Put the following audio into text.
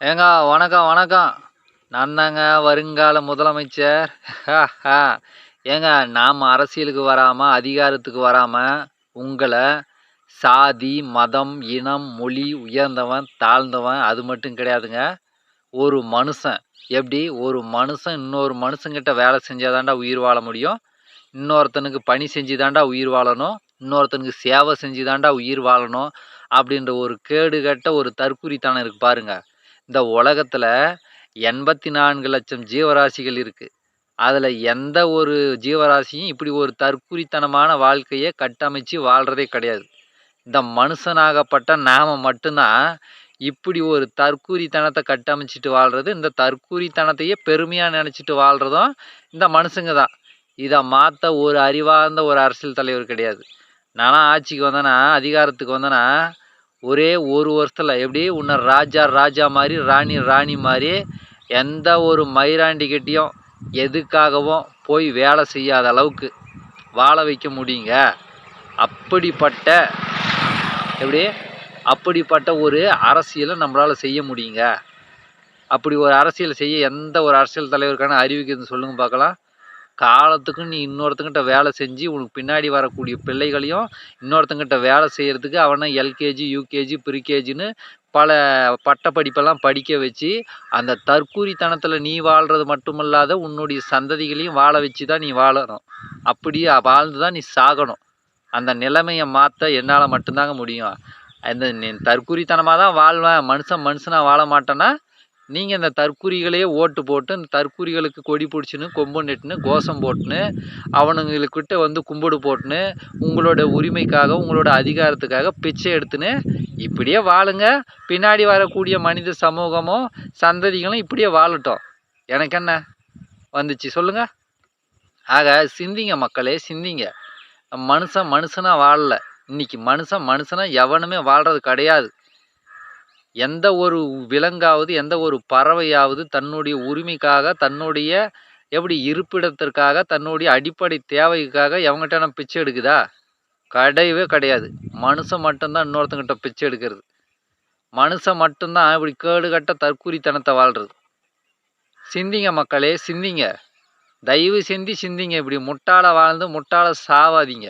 ஏங்க வணக்கம் வணக்கம். நான் தாங்க வருங்கால முதலமைச்சர். ஏங்க நாம் அரசியலுக்கு வராமல் அதிகாரத்துக்கு வராமல் உங்களை சாதி மதம் இனம் மொழி உயர்ந்தவன் தாழ்ந்தவன் அது மட்டும் கிடையாதுங்க. ஒரு மனுஷன். எப்படி? ஒரு மனுஷன் இன்னொரு மனுஷங்கிட்ட வேலை செஞ்சாதாண்டா உயிர் வாழ முடியும். இன்னொருத்தனுக்கு பணி செஞ்சு தாண்டா உயிர் வாழணும். இன்னொருத்தனுக்கு சேவை செஞ்சு தாண்டா உயிர் வாழணும். அப்படின்ற ஒரு கேடு கட்ட ஒரு தற்குறித்தனம் இருக்கு பாருங்கள் இந்த உலகத்தில் எண்பத்தி நான்கு லட்சம் ஜீவராசிகள் இருக்குது அதில் எந்த ஒரு ஜீவராசியும் இப்படி ஒரு தற்குறித்தனமான வாழ்க்கையை கட்டமைச்சு வாழ்கிறதே கிடையாது. இந்த மனுஷனாகப்பட்ட நாம மட்டும்தான் இப்படி ஒரு தற்கூரித்தனத்தை கட்டமைச்சிட்டு வாழ்கிறது இந்த தற்கூரித்தனத்தையே பெருமையாக நினச்சிட்டு வாழ்கிறதும் இந்த மனுஷங்க தான். இதை மாற்ற ஒரு அறிவார்ந்த ஒரு அரசியல் தலைவர் கிடையாது. நானும் ஆட்சிக்கு வந்தேன்னா அதிகாரத்துக்கு வந்தேன்னா ஒரே ஒரு வருஷத்தில் எப்படி உன்னை ராஜா ராஜா மாதிரி ராணி ராணி மாதிரி எந்த ஒரு மயிராண்டிக்கிட்டேயும் எதுக்காகவும் போய் வேலை செய்யாத அளவுக்கு வாழ வைக்க முடியுங்க. அப்படிப்பட்ட எப்படி? அப்படிப்பட்ட ஒரு அரசியலை நம்மளால் செய்ய முடியுங்க. அப்படி ஒரு அரசியல் செய்ய எந்த ஒரு அரசியல் தலைவருக்கான அறிவிக்கிறது சொல்லுங்க பார்க்கலாம். காலத்துக்கு நீ இன்னொருத்தங்கிட்ட வேலை செஞ்சு உனக்கு பின்னாடி வரக்கூடிய பிள்ளைகளையும் இன்னொருத்தங்கிட்ட வேலை செய்கிறதுக்கு அவனை எல்கேஜி யூகேஜி ப்ரீகேஜின்னு பல பட்டப்படிப்பெல்லாம் படிக்க வச்சு அந்த தற்கூரித்தனத்தில் நீ வாழ்கிறது மட்டுமல்லாத உன்னுடைய சந்ததிகளையும் வாழ வச்சு தான் நீ வாழணும். அப்படியே வாழ்ந்து தான் நீ சாகணும். அந்த நிலைமையை மாற்ற என்னால் மட்டும்தாங்க முடியும். அந்த தற்கூரித்தனமாக தான் வாழ்வேன். மனுஷன் மனுஷனாக வாழ மாட்டேன்னா நீங்கள் இந்த தற்குறிகளையே ஓட்டு போட்டு இந்த தற்குறிகளுக்கு கொடி பிடிச்சின்னு கொம்பு நெட்டுன்னு கோஷம் போட்டுன்னு அவனுங்கக்கிட்ட வந்து கும்பிடு போட்டுன்னு உங்களோட உரிமைக்காக உங்களோட அதிகாரத்துக்காக பிச்சை எடுத்துன்னு இப்படியே வாழுங்க. பின்னாடி வரக்கூடிய மனித சமூகமும் சந்ததிகளும் இப்படியே வாழட்டும். எனக்கு என்ன வந்துச்சு சொல்லுங்க. ஆக சிந்திங்க மக்களே சிந்திங்க. மனுஷன் மனுஷனாக வாழலை. இன்னைக்கு மனுஷன் மனுஷனாக எவனுமே வாழ்கிறது கிடையாது. எந்த ஒரு விலங்காவது எந்த ஒரு பறவையாவது தன்னுடைய உரிமைக்காக தன்னுடைய எப்படி இருப்பிடத்திற்காக தன்னுடைய அடிப்படை தேவைக்காக எவங்கிட்ட நான் பிச்சை எடுக்குதா? கிடையவே கிடையாது. மனுஷன் மட்டும்தான் இன்னொருத்தங்கிட்ட பிச்சை எடுக்கிறது. மனுஷன் மட்டும்தான் இப்படி கேடுகட்ட தற்கூரித்தனத்தை வாழ்கிறது சிந்திங்க மக்களே சிந்திங்க. தயவு செஞ்சு சிந்திங்க. இப்படி முட்டாள வாழ்ந்து முட்டாள சாவாதீங்க.